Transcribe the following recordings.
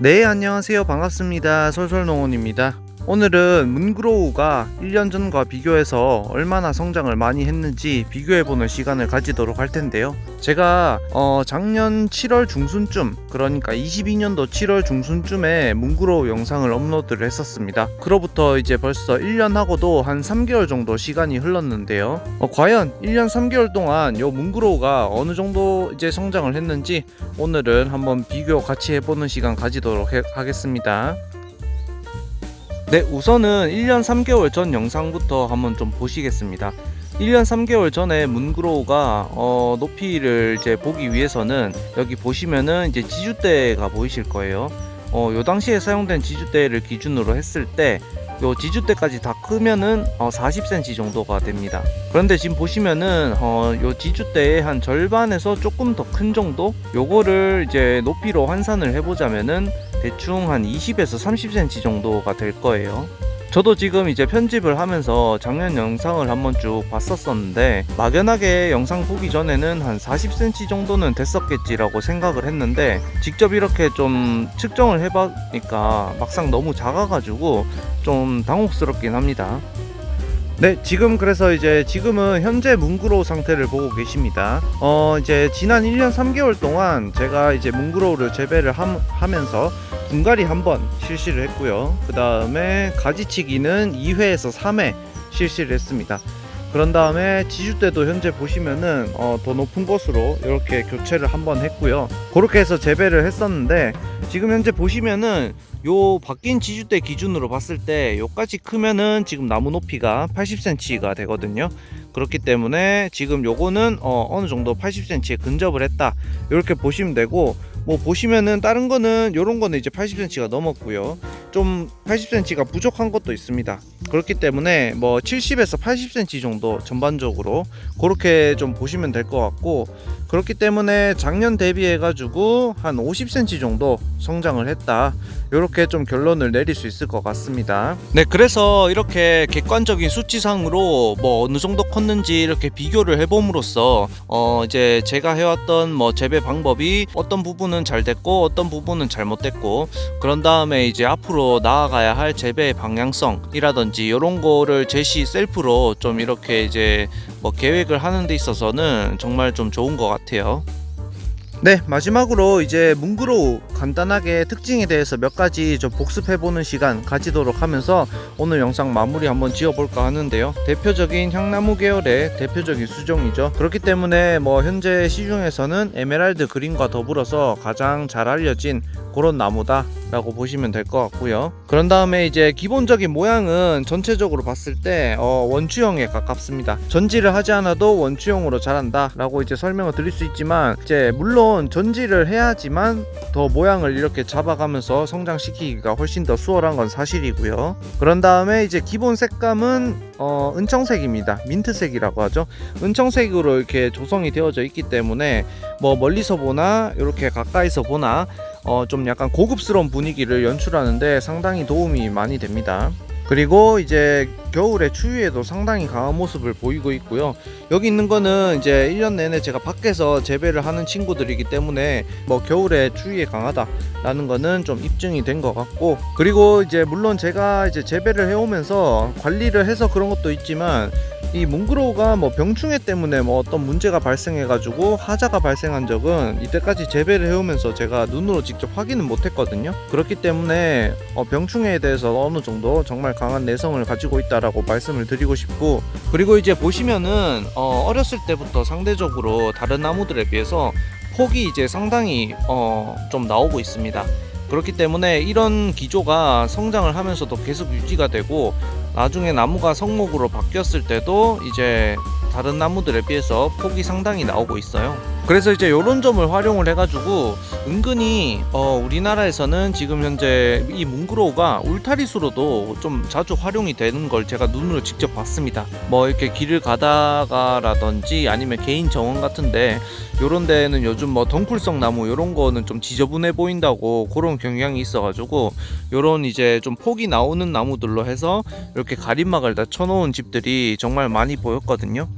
네, 안녕하세요. 반갑습니다. 솔솔농원입니다. 오늘은 문그로우가 1년 전과 비교해서 얼마나 성장을 많이 했는지 비교해보는 시간을 가지도록 할 텐데요. 제가 어, 작년 7월 중순쯤, 그러니까 22년도 7월 중순쯤에 문그로우 영상을 업로드를 했었습니다. 그로부터 이제 벌써 1년하고도 한 3개월 정도 시간이 흘렀는데요. 어, 과연 1년 3개월 동안 요 문그로우가 어느 정도 이제 성장을 했는지 오늘은 한번 비교 같이 해보는 시간 가지도록 해- 하겠습니다. 네, 우선은 1년 3개월 전 영상부터 한번 좀 보시겠습니다. 1년 3개월 전에 문그로우가 어, 높이를 이제 보기 위해서는 여기 보시면은 이제 지주대가 보이실 거예요. 어, 요 당시에 사용된 지주대를 기준으로 했을 때, 요 지주대까지 다 크면은 어, 40cm 정도가 됩니다. 그런데 지금 보시면은 어, 요 지주대의 한 절반에서 조금 더 큰 정도? 요거를 이제 높이로 환산을 해보자면은 대충 한 20에서 30cm 정도가 될 거예요. 저도 지금 이제 편집을 하면서 작년 영상을 한번 쭉 봤었었는데 막연하게 영상 보기 전에는 한 40cm 정도는 됐었겠지라고 생각을 했는데 직접 이렇게 좀 측정을 해보니까 막상 너무 작아가지고 좀 당혹스럽긴 합니다. 네, 지금 그래서 이제 지금은 현재 문그로우 상태를 보고 계십니다. 어, 이제 지난 1년 3개월 동안 제가 이제 문그로우를 재배를 함- 하면서 분갈이 한 번 실시를 했고요. 그 다음에 가지치기는 2회에서 3회 실시를 했습니다. 그런 다음에 지주 때도 현재 보시면은 어, 더 높은 곳으로 이렇게 교체를 한번 했고요. 그렇게 해서 재배를 했었는데 지금 현재 보시면은 요 바뀐 지주대 기준으로 봤을 때 요까지 크면은 지금 나무 높이가 80cm가 되거든요. 그렇기 때문에 지금 요거는 어, 어느 정도 80cm에 근접을 했다. 이렇게 보시면 되고 뭐 보시면은 다른 거는 요런 거는 이제 80cm가 넘었고요. 좀 80cm가 부족한 것도 있습니다. 그렇기 때문에 뭐 70에서 80cm 정도 전반적으로 그렇게 좀 보시면 될 것 같고 그렇기 때문에 작년 대비해 가지고 한 50cm 정도 성장을 했다. 이렇게 좀 결론을 내릴 수 있을 것 같습니다. 네, 그래서 이렇게 객관적인 수치상으로 뭐 어느 정도 컸는지 이렇게 비교를 해봄으로써 어 이제 제가 해왔던 뭐 재배 방법이 어떤 부분은 잘 됐고 어떤 부분은 잘못됐고 그런 다음에 이제 앞으로 나아가야 할 재배 방향성이라든지 이런 거를 제시 셀프로 좀 이렇게 이제 뭐 계획을 하는 데 있어서는 정말 좀 좋은 것 같아요. 네, 마지막으로 이제 문그로우 간단하게 특징에 대해서 몇 가지 좀 복습해보는 시간 가지도록 하면서 오늘 영상 마무리 한번 지어볼까 하는데요. 대표적인 향나무 계열의 대표적인 수종이죠. 그렇기 때문에 뭐 현재 시중에서는 에메랄드 그린과 더불어서 가장 잘 알려진 그런 나무다 라고 보시면 될 것 같고요. 그런 다음에 이제 기본적인 모양은 전체적으로 봤을 때 어, 원추형에 가깝습니다. 전지를 하지 않아도 원추형으로 자란다 라고 이제 설명을 드릴 수 있지만 이제 물론 전지를 해야지만 더 모양을 이렇게 잡아가면서 성장시키기가 훨씬 더 수월한 건 사실이고요. 그런 다음에 이제 기본 색감은 어, 은청색입니다. 민트색이라고 하죠. 은청색으로 이렇게 조성이 되어져 있기 때문에 뭐 멀리서 보나 이렇게 가까이서 보나 어, 좀 약간 고급스러운 분위기를 연출하는데 상당히 도움이 많이 됩니다. 그리고 이제 겨울에 추위에도 상당히 강한 모습을 보이고 있고요. 여기 있는 거는 이제 1년 내내 제가 밖에서 재배를 하는 친구들이기 때문에 뭐 겨울에 추위에 강하다라는 거는 좀 입증이 된 것 같고 그리고 이제 물론 제가 이제 재배를 해오면서 관리를 해서 그런 것도 있지만 이 몽그로우가 뭐 병충해 때문에 뭐 어떤 문제가 발생해가지고 하자가 발생한 적은 이때까지 재배를 해오면서 제가 눈으로 직접 확인은 못했거든요. 그렇기 때문에 어, 병충해에 대해서 어느 정도 정말 강한 내성을 가지고 있다라고 말씀을 드리고 싶고 그리고 이제 보시면은 어, 어렸을 때부터 상대적으로 다른 나무들에 비해서 폭이 이제 상당히 어, 좀 나오고 있습니다. 그렇기 때문에 이런 기조가 성장을 하면서도 계속 유지가 되고 나중에 나무가 성목으로 바뀌었을 때도 이제 다른 나무들에 비해서 폭이 상당히 나오고 있어요. 그래서 이제 이런 점을 활용을 해가지고 은근히 어, 우리나라에서는 지금 현재 이 뭉그로우가 울타리수로도 좀 자주 활용이 되는 걸 제가 눈으로 직접 봤습니다. 뭐 이렇게 길을 가다가라든지 아니면 개인 정원 같은데 요런 데는 요즘 뭐 덩쿨성 나무 요런 거는 좀 지저분해 보인다고 그런 경향이 있어가지고 요런 이제 좀 폭이 나오는 나무들로 해서 이렇게 가림막을 다 쳐놓은 집들이 정말 많이 보였거든요.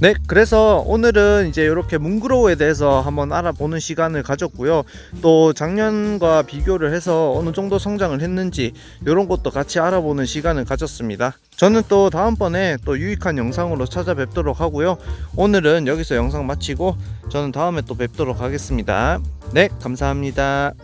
네, 그래서 오늘은 이제 이렇게 문그로우에 대해서 한번 알아보는 시간을 가졌고요. 또 작년과 비교를 해서 어느 정도 성장을 했는지 이런 것도 같이 알아보는 시간을 가졌습니다. 저는 또 다음번에 또 유익한 영상으로 찾아뵙도록 하고요. 오늘은 여기서 영상 마치고 저는 다음에 또 뵙도록 하겠습니다. 네, 감사합니다.